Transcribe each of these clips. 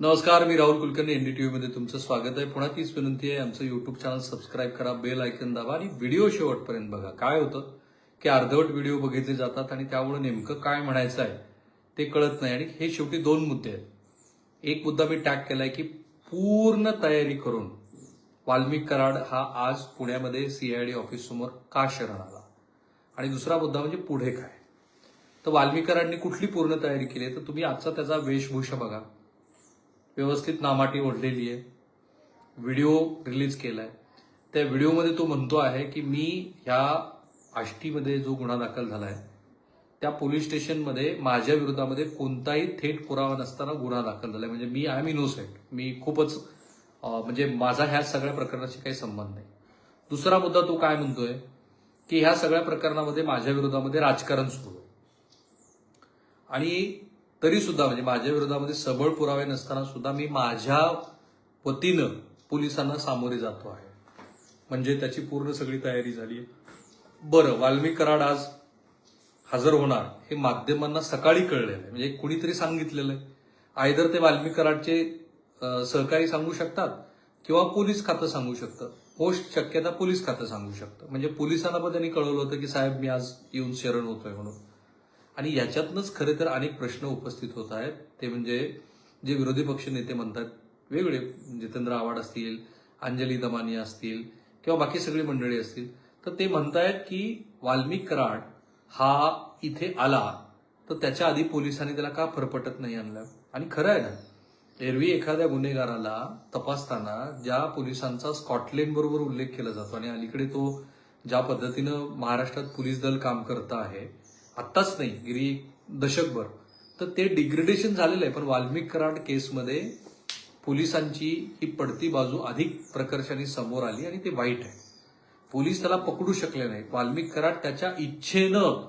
नमस्कार मी राहुल कुलकर्णी एनडीटीव्ही मध्ये तुमचं स्वागत आहे. पुन्हा तीच विनंती आहे आमचं युट्यूब चॅनल सबस्क्राईब करा बेल आयकन दाबा आणि व्हिडिओ शेवटपर्यंत बघा. काय होतं? की अर्धवट व्हिडिओ बघितले जातात आणि त्यामुळे नेमकं काय म्हणायचं आहे ते कळत नाही. आणि हे शेवटी दोन मुद्दे आहेत. एक मुद्दा मी टॅग केलाय की पूर्ण तयारी करून वाल्मिक कराड हा आज पुण्यामध्ये सीआयडी ऑफिस समोर का शरण आला? आणि दुसरा मुद्दा म्हणजे पुढे काय? तर वाल्मिकरांनी कुठली पूर्ण तयारी केली आहे? तर तुम्ही आजचा त्याचा वेशभूषा बघा. व्यवस्थित नामाटी ओढलेली आहे. व्हिडिओ रिलीज केला आहे त्या व्हिडिओमध्ये तो म्हणतो आहे की मी ह्या आष्टीमध्ये जो गुन्हा दाखल झाला आहे त्या पोलीस स्टेशनमध्ये माझ्या विरोधामध्ये कोणताही थेट पुरावा नसताना गुन्हा दाखल झालाय. म्हणजे मी आय एम इनोसेंट मी खूपच म्हणजे माझा ह्या सगळ्या प्रकरणाशी काही संबंध नाही. दुसरा मुद्दा तो काय म्हणतोय की ह्या सगळ्या प्रकरणामध्ये माझ्या विरोधामध्ये राजकारण सुरू आहे. आणि तरी सुद्धा म्हणजे माझ्या विरोधामध्ये सबळ पुरावे नसताना सुद्धा मी माझ्या वतीनं पोलिसांना सामोरे जातो आहे. म्हणजे त्याची पूर्ण सगळी तयारी झाली आहे बरं वाल्मिक कराड आज हजर होणार हे माध्यमांना सकाळी कळलेलं आहे. म्हणजे कुणीतरी सांगितलेलं आहे. आयदर ते वाल्मिक कराडचे सहकारी सांगू शकतात किंवा पोलीस खातं सांगू शकतं. मोस्ट शक्यता पोलीस खातं सांगू शकतं. म्हणजे पोलिसांना पण त्यांनी कळवलं होतं की साहेब मी आज येऊन शरण होतोय म्हणून. आणि याच्यातनंच खरे तर अनेक प्रश्न उपस्थित होत आहेत. ते म्हणजे जे विरोधी पक्ष नेते म्हणतात वेगळे जितेंद्र आव्हाड असतील अंजली दमानी असतील किंवा बाकी सगळी मंडळी असतील तर ते म्हणतायत की वाल्मिक कराड हा इथे आला तर त्याच्या आधी पोलिसांनी त्याला का फरफटत नाही आणलं? आणि खरं आहे ना एरवी एखाद्या गुन्हेगाराला तपासताना ज्या पोलिसांचा स्कॉटलंड बरोबर उल्लेख केला जातो आणि अलीकडे तो ज्या पद्धतीनं महाराष्ट्रात पोलीस दल काम करत आहे आत्ताच नाही गिरी दशकभर. तर ते डिग्रेडेशन झालेलं आहे. पण वाल्मिक कराड केसमध्ये पोलिसांची ही पडती बाजू अधिक प्रकर्षाने समोर आली आणि ते वाईट आहे. पोलीस त्याला पकडू शकले नाही. वाल्मिक कराड त्याच्या इच्छेनं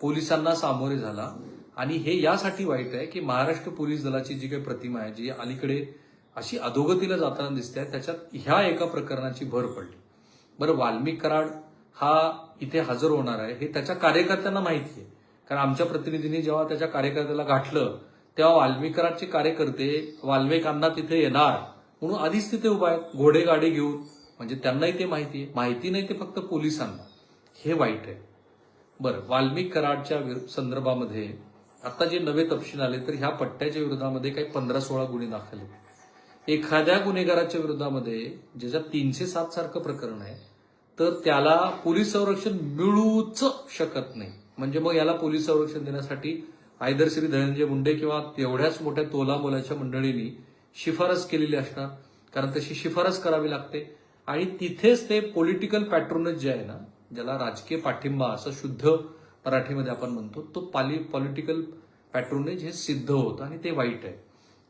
पोलिसांना सामोरे झाला. आणि हे यासाठी वाईट आहे की महाराष्ट्र पोलीस दलाची जी काही प्रतिमा आहे जी अलीकडे अशी अधोगतीला जाताना दिसते आहे, त्याच्यात ह्या एका प्रकरणाची भर पडली. बरं वाल्मिक कराड हा इथे हजर होणार आहे हे त्याच्या कार्यकर्त्यांना माहिती आहे. कारण आमच्या प्रतिनिधींनी जेव्हा त्याच्या कार्यकर्त्याला गाठलं तेव्हा वाल्मिकाराडचे कार्यकर्ते वाल्मिकांना तिथे येणार म्हणून आधीच तिथे उभा आहेत घोडे गाडी घेऊन. म्हणजे त्यांनाही ते माहिती आहे. माहिती नाही ते फक्त पोलिसांना. हे वाईट आहे. बरं वाल्मिक कराडच्या संदर्भामध्ये आता जे नवे तपशील आले तर ह्या पट्ट्याच्या विरोधामध्ये काही पंधरा सोळा गुन्हे दाखल आहेत. एखाद्या गुन्हेगाराच्या विरोधामध्ये ज्याच्यात तीनशे सात सारखं प्रकरण आहे तर त्याला पोलीस संरक्षण मिळूच शकत नाही. म्हणजे मग याला पोलीस संरक्षण देण्यासाठी आयदर श्री धनंजय मुंडे किंवा तेवढ्याच मोठ्या तोला मोलाच्या मंडळींनी शिफारस केलेली असणार. कारण तशी शिफारस करावी लागते. आणि तिथेच ते पॉलिटिकल पॅटर्नच जे आहे ना ज्याला राजकीय पाठिंबा असं शुद्ध मराठीमध्ये आपण म्हणतो तो पाली पॉलिटिकल पॅटर्नेज हे सिद्ध होतं आणि ते वाईट आहे.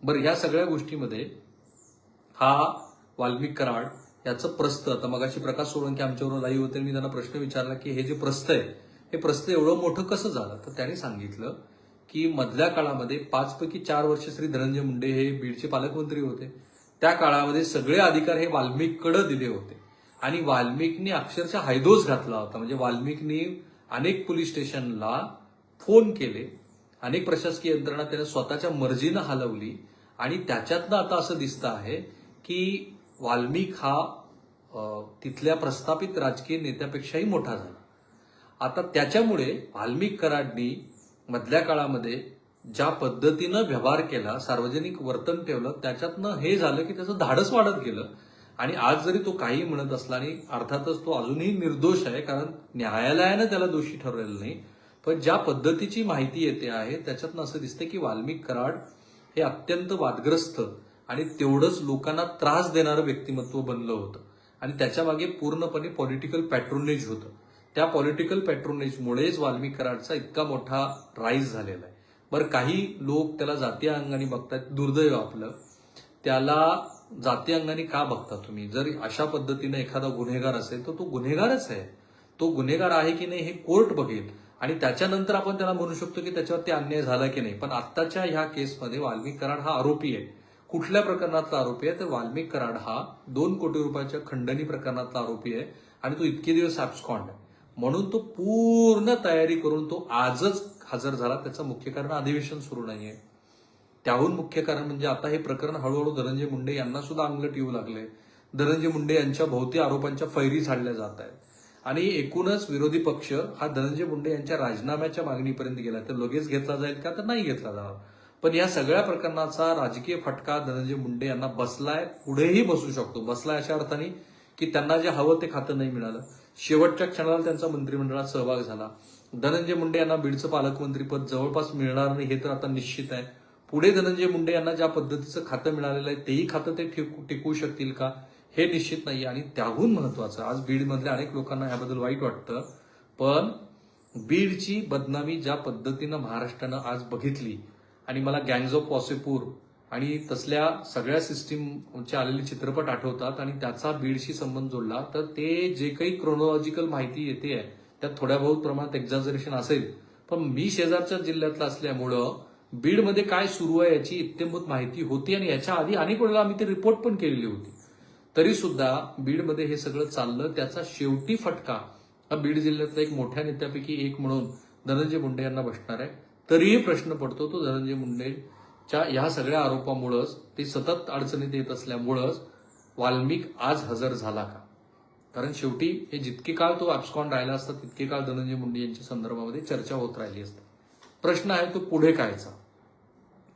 बरं ह्या सगळ्या गोष्टीमध्ये हा वाल्मिक कराड याचं प्रस्थ. आता मगाशी प्रकाश सोळंकी आमच्याबरोबर लाईव्ह होते मी त्यांना प्रश्न विचारला की हे जे प्रस्थ आहे हे प्रस्थ एवढं मोठं कसं झालं? तर त्याने सांगितलं की मधल्या काळामध्ये पाचपैकी चार वर्ष श्री धनंजय मुंडे हे बीडचे पालकमंत्री होते. त्या काळामध्ये सगळे अधिकार हे वाल्मिककडे दिले होते. आणि वाल्मिकनी अक्षरशः हायदोस घातला होता. म्हणजे वाल्मिकनी अनेक पोलीस स्टेशनला फोन केले. अनेक प्रशासकीय यंत्रणा त्याने स्वतःच्या मर्जीनं हलवली. आणि त्याच्यातनं आता असं दिसतं आहे की वाल्मिक हा तिथल्या प्रस्थापित राजकीय नेत्यापेक्षाही मोठा झाला. आता त्याच्यामुळे वाल्मिक कराडनी मधल्या काळामध्ये ज्या पद्धतीनं व्यवहार केला सार्वजनिक वर्तन ठेवलं त्याच्यातनं हे झालं की त्याचं धाडस वाढत गेलं. आणि आज जरी तो काही म्हणत असला आणि अर्थातच तो अजूनही निर्दोष आहे कारण न्यायालयानं त्याला दोषी ठरवलेलं नाही पण ज्या पद्धतीची माहिती येते आहे त्याच्यातनं असं दिसतं की वाल्मिक कराड हे अत्यंत वादग्रस्त आणि तेवढंच लोकांना त्रास देणारं व्यक्तिमत्व बनलं होतं. आणि त्याच्यामागे पूर्णपणे पॉलिटिकल पॅट्रोनेज होतं. त्या पॉलिटिकल पॅट्रोनेजमुळेच वाल्मिकराडचा इतका मोठा राईज झालेला आहे. बरं काही लोक त्याला जातीय अंगाने बघतात दुर्दैव आपलं. त्याला जातीय अंगाने का बघता तुम्ही? जर अशा पद्धतीने एखादा गुन्हेगार असेल तर तो गुन्हेगारच आहे. तो गुन्हेगार आहे की नाही हे कोर्ट बघेल. आणि त्याच्यानंतर आपण त्याला म्हणू शकतो की त्याच्यावरती अन्याय झाला की नाही. पण आत्ताच्या ह्या केसमध्ये वाल्मिक कराड हा आरोपी आहे. कुठल्या प्रकरणातला आरोपी आहे? तर वाल्मिक कराड हा दोन कोटी रुपयाच्या खंडणी प्रकरणातला आरोपी आहे. आणि तो इतके दिवस ऍब्स्कॉन्ड आहे. म्हणून तो पूर्ण तयारी करून तो आजच हजर झाला. त्याचं मुख्य कारण अधिवेशन सुरू नाहीये. त्याहून मुख्य कारण म्हणजे आता हे प्रकरण हळूहळू धनंजय मुंडे यांना सुद्धा अंगलट येऊ लागले. धनंजय मुंडे यांच्या भोवती आरोपांच्या फैरी झाडल्या जात आहेत. आणि एकूणच विरोधी पक्ष हा धनंजय मुंडे यांच्या राजीनाम्याच्या मागणीपर्यंत गेला. तर लगेच घेतला जाईल का? तर नाही घेतला जाणार. पण या सगळ्या प्रकरणाचा राजकीय फटका धनंजय मुंडे यांना बसलाय. पुढेही बसू शकतो. बसलाय अशा अर्थाने की त्यांना जे हवं ते खातं नाही मिळालं. शेवटच्या क्षणाला त्यांचा मंत्रिमंडळात सहभाग झाला. धनंजय मुंडे यांना बीडचं पालकमंत्रीपद जवळपास मिळणार नाही हे तर आता निश्चित आहे. पुढे धनंजय मुंडे यांना ज्या पद्धतीचं खातं मिळालेलं आहे तेही खातं ते टिकू टिकवू शकतील का? हे निश्चित नाही आणि त्याहून महत्वाचं आज बीडमधल्या अनेक लोकांना याबद्दल वाईट वाटतं पण बीडची बदनामी ज्या पद्धतीनं महाराष्ट्रानं आज बघितली आणि मला गँग्ज ऑफ वासेपूर आणि तसल्या सगळ्या सिस्टीमचे आलेले चित्रपट आठवतात आणि त्याचा बीडशी संबंध जोडला तर ते जे काही क्रोनॉलॉजिकल माहिती येते आहे त्यात थोड्या बहुत प्रमाणात एक्झाजरेशन असेल. पण मी शेजारच्या जिल्ह्यातला असल्यामुळं बीडमध्ये काय सुरू आहे याची इत्यंभूत माहिती होती आणि याच्या आधी अनेक वेळेला आम्ही ते रिपोर्ट पण केलेली होती. तरी सुद्धा बीडमध्ये हे सगळं चाललं त्याचा शेवटी फटका हा बीड जिल्ह्यातला एक मोठ्या नेत्यापैकी एक म्हणून धनंजय मुंडे यांना बसणार आहे. तरीही प्रश्न पडतो तो धनंजय च्या ह्या सगळ्या आरोपामुळंच ते सतत अडचणीत येत असल्यामुळंच वाल्मिक आज हजर झाला का? कारण शेवटी हे जितके काळ तो ॲब्स्कॉन राहिला असता तितके काळ धनंजय मुंडे यांच्या संदर्भामध्ये चर्चा होत राहिली असते. प्रश्न आहे तो पुढे कायचा?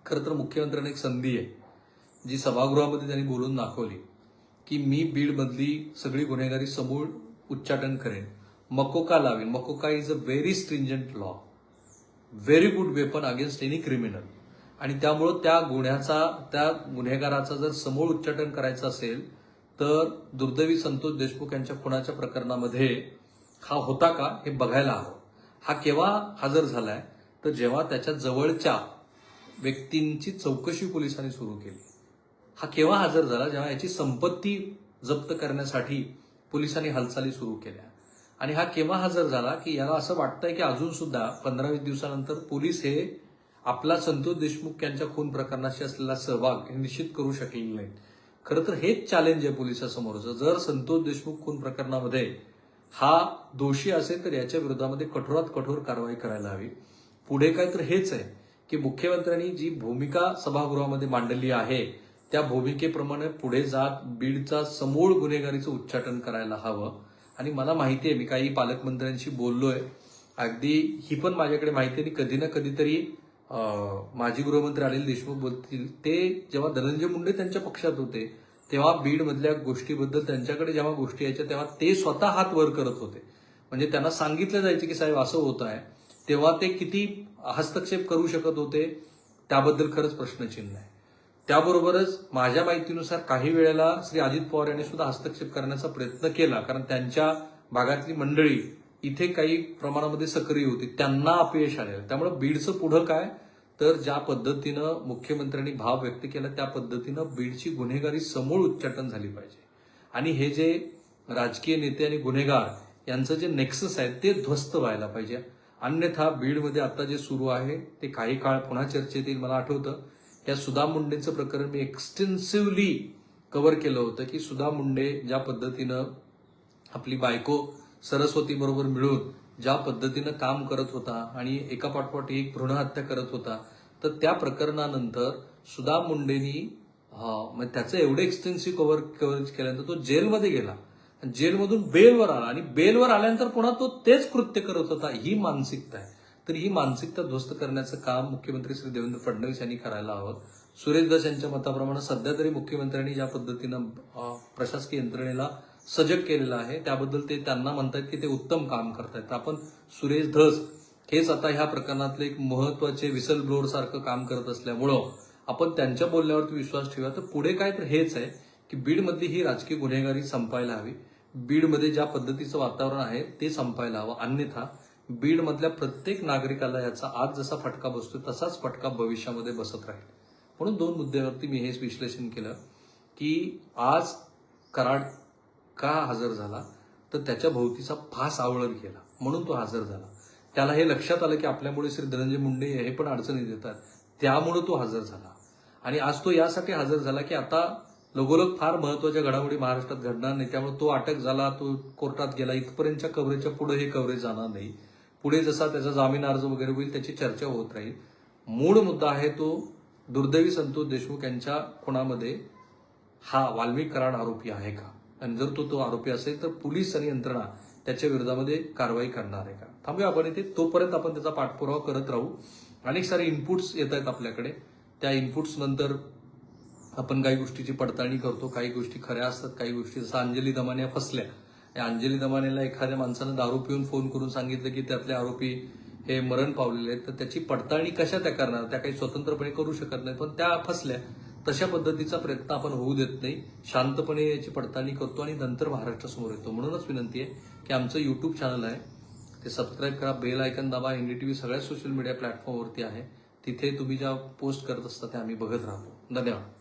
खरं तर मुख्यमंत्र्यांना एक संधी आहे जी सभागृहामध्ये त्यांनी बोलून दाखवली की मी बीडमधली सगळी गुन्हेगारी समूळ उच्चाटन करेन. मकोका लावेन. MCOCA is a very stringent law very good weapon against any criminal आणि त्यामुळं त्या गुन्ह्याचा त्या गुन्हेगाराचा जर समूळ उच्चाटन करायचं असेल तर दुर्दैवी संतोष देशमुख यांच्या खुनाच्या प्रकरणामध्ये हा होता का हे बघायला हवं. हा केव्हा हजर झालाय? तर जेव्हा त्याच्या जवळच्या व्यक्तींची चौकशी पोलिसांनी सुरू केली. हा केव्हा हजर झाला? जेव्हा याची संपत्ती जप्त करण्यासाठी पोलिसांनी हालचाली सुरू केल्या. आणि हा केव्हा हजर झाला? की याला असं वाटतंय की अजून सुद्धा पंधरा वीस दिवसानंतर पोलीस हे आपला संतोष देशमुख यांच्या खून प्रकरणाशी असलेला सहभाग हे निश्चित करू शकलेले नाहीत. खरं तर हेच चॅलेंज आहे पोलिसासमोरचं. जर संतोष देशमुख खून प्रकरणामध्ये हा दोषी असेल तर याच्या विरोधामध्ये कठोरात कठोर कारवाई करायला हवी. पुढे काय तर हेच आहे की मुख्यमंत्र्यांनी जी भूमिका सभागृहामध्ये मांडली आहे त्या भूमिकेप्रमाणे पुढे जात बीडचा समूळ गुन्हेगारीचं उच्चाटन करायला हवं. आणि मला माहिती आहे मी काही पालकमंत्र्यांशी बोललोय. अगदी ही पण माझ्याकडे माहिती आहे आणि कधी ना कधीतरी माजी गृहमंत्री अनिल देशमुख बोलतील ते जेव्हा धनंजय मुंडे त्यांच्या पक्षात होते तेव्हा बीडमधल्या गोष्टीबद्दल त्यांच्याकडे जेव्हा गोष्टी यायच्या तेव्हा ते स्वतः हात वर करत होते. म्हणजे त्यांना सांगितलं जायचं की साहेब असं होत आहे. तेव्हा ते किती हस्तक्षेप करू शकत होते त्याबद्दल खरंच प्रश्नचिन्ह आहे. त्याबरोबरच माझ्या माहितीनुसार काही वेळेला श्री अजित पवार यांनी सुद्धा हस्तक्षेप करण्याचा प्रयत्न केला कारण त्यांच्या भागातली मंडळी इथे काही प्रमाणामध्ये सक्रिय होती. त्यांना अपयश आलेलं. त्यामुळे बीडचं पुढं काय? तर ज्या पद्धतीनं मुख्यमंत्र्यांनी भाव व्यक्त केला त्या पद्धतीनं बीडची गुन्हेगारी समूळ उच्चाटन झाली पाहिजे. आणि हे जे राजकीय नेते आणि गुन्हेगार यांचं जे नेक्सस आहे ते ध्वस्त व्हायला पाहिजे. अन्यथा बीडमध्ये आता जे सुरू आहे ते काही काळ पुन्हा चर्चेत येईल मला आठवतं. या सुधा मुंडेचं प्रकरण मी एक्सटेन्सिव्हली कव्हर केलं होतं की सुधा मुंडे ज्या पद्धतीनं आपली बायको सरस्वती बरोबर मिळून ज्या पद्धतीनं काम करत होता आणि एका पाठोपाठ एक भ्रूण हत्या करत होता तर त्या प्रकरणानंतर सुधा मुंडेनी त्याचं एवढं एक्सटेन्सिव्ह कव्हर कव्हरेज केल्यानंतर तो जेलमध्ये गेला. जेलमधून बेलवर आला आणि बेलवर आल्यानंतर पुन्हा तो तेच कृत्य करत होता. ही मानसिकता आहे. तर ही मानसिकता ध्वस्त करण्याचं काम मुख्यमंत्री श्री देवेंद्र फडणवीस यांनी करायला हवं. सुरेश दास यांच्या मताप्रमाणे सध्या तरी मुख्यमंत्र्यांनी ज्या पद्धतीनं प्रशासकीय यंत्रणेला सजग केलेलं आहे. त्याबद्दल ते त्यांना म्हणतात की ते उत्तम काम करतायत. आपण सुरेश धस हेच आता ह्या प्रकरणातले एक महत्त्वाचे विसल ब्लोअर सारखं काम करत असल्यामुळं आपण त्यांच्या बोलण्यावरती विश्वास ठेवा तर पुढे काय तर हेच आहे की बीडमधली ही राजकीय गुन्हेगारी संपायला हवी. बीडमध्ये ज्या पद्धतीचं वातावरण आहे ते संपायला हवं. अन्यथा बीडमधल्या प्रत्येक नागरिकाला याचा आज जसा फटका बसतो तसाच फटका भविष्यामध्ये बसत राहील. म्हणून दोन मुद्द्यावरती मी हेच विश्लेषण केलं की आज कराड का हजर झाला तर त्याच्या भोवतीचा फास आवळण केला. म्हणून तो हजर झाला. त्याला हे लक्षात आलं की आपल्यामुळे श्री धनंजय मुंडे हे पण अडचणीत येतात. त्यामुळे तो हजर झाला. आणि आज तो यासाठी हजर झाला की आता लगोलग फार महत्त्वाच्या घडामोडी महाराष्ट्रात घडणार नाही. त्यामुळे तो अटक झाला तो कोर्टात गेला. इथपर्यंतच्या कव्हरेजच्या पुढे हे कव्हरेज जाणार नाही. पुढे जसा त्याचा जामीन अर्ज वगैरे होईल त्याची चर्चा होत राहील. मूळ मुद्दा आहे तो दुर्दैवी संतोष देशमुख यांच्या खुणामध्ये हा वाल्मिक कराड आरोपी आहे का? आणि जर तो तो आरोपी असेल तर पोलीस आणि यंत्रणा त्याच्या विरोधामध्ये कारवाई करणार आहे का? थांबूया आपण इथे. तोपर्यंत आपण त्याचा पाठपुरावा करत राहू. अनेक सारे इनपुट्स येत आहेत आपल्याकडे. त्या इनपुट्स नंतर आपण काही गोष्टीची पडताळणी करतो. काही गोष्टी खऱ्या असतात काही गोष्टी जसं अंजली दमान्या फसल्या. या अंजली दमानेला एखाद्या माणसानं दारू पिऊन फोन करून सांगितलं की त्यातले आरोपी हे मरण पावलेले आहेत. तर त्याची पडताळणी कशा त्या करणार? त्या काही स्वतंत्रपणे करू शकत नाही पण त्या फसल्या. तशा पद्धतीचा प्रयत्न आपण होऊ देत नाही. शांतपणे याची पडताळणी करतो आणि नंतर महाराष्ट्रासमोर येतो. म्हणूनच विनंती आहे की आमचं यूट्यूब चॅनल आहे. ते सबस्क्राईब करा बेल आयकन दाबा. एनडीटीव्ही सगळ्या सोशल मीडिया प्लॅटफॉर्मवरती आहे. तिथे तुम्ही ज्या पोस्ट करत असता त्या आम्ही बघत राहतो. धन्यवाद.